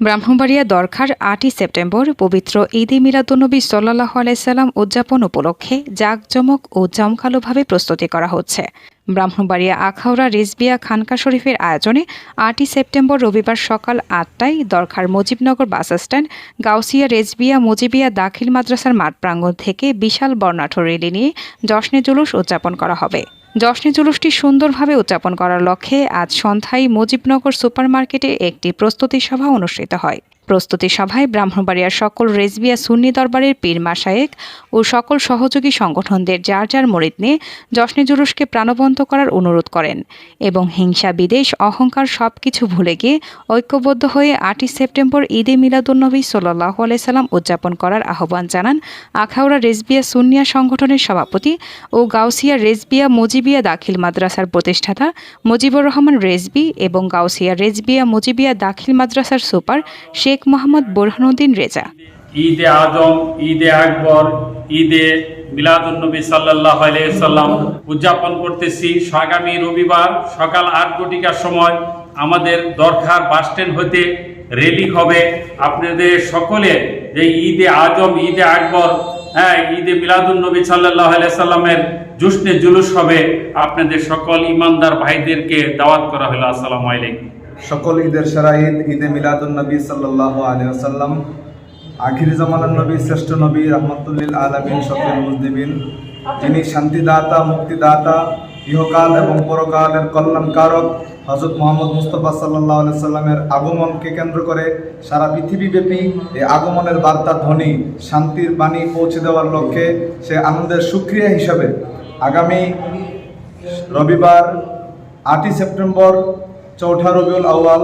ব্রাহ্মণবাড়িয়া দরখার আটই সেপ্টেম্বর পবিত্র ঈদে মিলাদুন্নবী সাল্লাহ আলাইসাল্লাম উদযাপন উপলক্ষে জাঁকজমক ও জমকালোভাবে প্রস্তুতি করা হচ্ছে। ব্রাহ্মণবাড়িয়া আখাউড়া রিজবিয়া খানকা শরীফের আয়োজনে আটই সেপ্টেম্বর রবিবার সকাল আটটায় দরখার মুজিবনগর বাস স্ট্যান্ড, গাউসিয়া রেজবিয়া মুজিবিয়া দাখিল মাদ্রাসার মাঠ প্রাঙ্গণ থেকে বিশাল বর্ণাঢ্য রেলি নিয়ে জশ্নে জুলুস উদযাপন করা হবে। জশ্নে জুলুসটি সুন্দরভাবে উদযাপন করার লক্ষ্যে আজ সন্ধ্যায় মুজিবনগর সুপারমার্কেটে একটি প্রস্তুতি সভা অনুষ্ঠিত হয়। প্রস্তুতি সভায় ব্রাহ্মণবাড়িয়ার সকল রেজবিয়া সুন্নি দরবারের পীর মাসায়েক ও সকল সহযোগী সংগঠনদের যার যার মরিদ নিয়ে জশ্নে জুলুসকে প্রাণবন্ত করার অনুরোধ করেন এবং হিংসা বিদেশ অহংকার সবকিছু ভুলে গিয়ে ঐক্যবদ্ধ হয়ে আটই সেপ্টেম্বর ঈদে মিলাদুন্নবী সাল্লাহ আলাইসাল্লাম উদযাপন করার আহ্বান জানান আখাউড়া রেজবিয়া সুন্নিয়া সংগঠনের সভাপতি ও গাউসিয়া রেজবিয়া মুজিবিয়া দাখিল মাদ্রাসার প্রতিষ্ঠাতা মুজিবুর রহমান রেজবি এবং গাউসিয়া রেজবিয়া মুজিবিয়া দাখিল মাদ্রাসার সুপার শেখ মোহাম্মদ বোরহানুদ্দিন রেজা। ঈদে আজম, ঈদে আকবর, ঈদে মিলাদুন্নবী সাল্লাহ সাল্লাম উদযাপন করতেছি। আগামী রবিবার সকাল আট ঘটিকার সময় আমাদের দরকার বাসস্ট্যান্ড হতে রেলি হবে। আপনাদের সকলে যে ঈদে আজম, ঈদে আকবর হ্যাঁ ঈদে মিলাদুন্নবী সাল্লাহ সাল্লামের জুসনে জুলুস হবে। আপনাদের সকল ইমানদার ভাইদেরকে দাওয়াত করা হলো। আসসালামু আলাইকুম। সকল ঈদের সেরা ঈদ, ঈদে মিলাদুন নবী সাল্লাহ আলিয়াল্লাম আখির জামানার নবী, শ্রেষ্ঠ নবী, রহমতুল্লিল আলমিন শফির মুজদিবিন যিনি শান্তিদাতা, মুক্তিদাতা, ইহকাল এবং পরকালের কল্যাণকারক হজরত মোহাম্মদ মুস্তফা সাল্লাহ সাল্লামের আগমনকে কেন্দ্র করে সারা পৃথিবীব্যাপী এই আগমনের বার্তা ধ্বনি, শান্তির বাণী পৌঁছে দেওয়ার লক্ষ্যে সে আনন্দের সুক্রিয়া হিসাবে আগামী রবিবার আটই সেপ্টেম্বর চৌঠা রবিউল আউয়াল,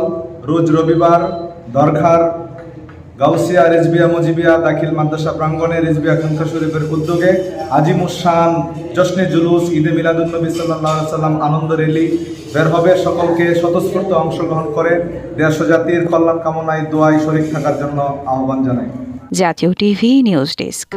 রোজ রবিবার, দরখার, গাউসিয়া রেজবিয়া মুজিবিয়া দাখিল মাদ্রাসা প্রাঙ্গণে রেজবিয়া খানকা শরীফের উদ্যোগে আজিমুসান জশ্নে জুলুস, ঈদে মিলাদুন্নবী সাল্লাহ সাল্লাম আনন্দ রেলি বের হবে। সকলকে স্বতঃস্ফূর্ত অংশগ্রহণ করে দেশ জাতির কল্যাণ কামনায় দোয়ায় শরিক থাকার জন্য আহ্বান জানাই। জাতীয় টিভি নিউজ ডেস্ক।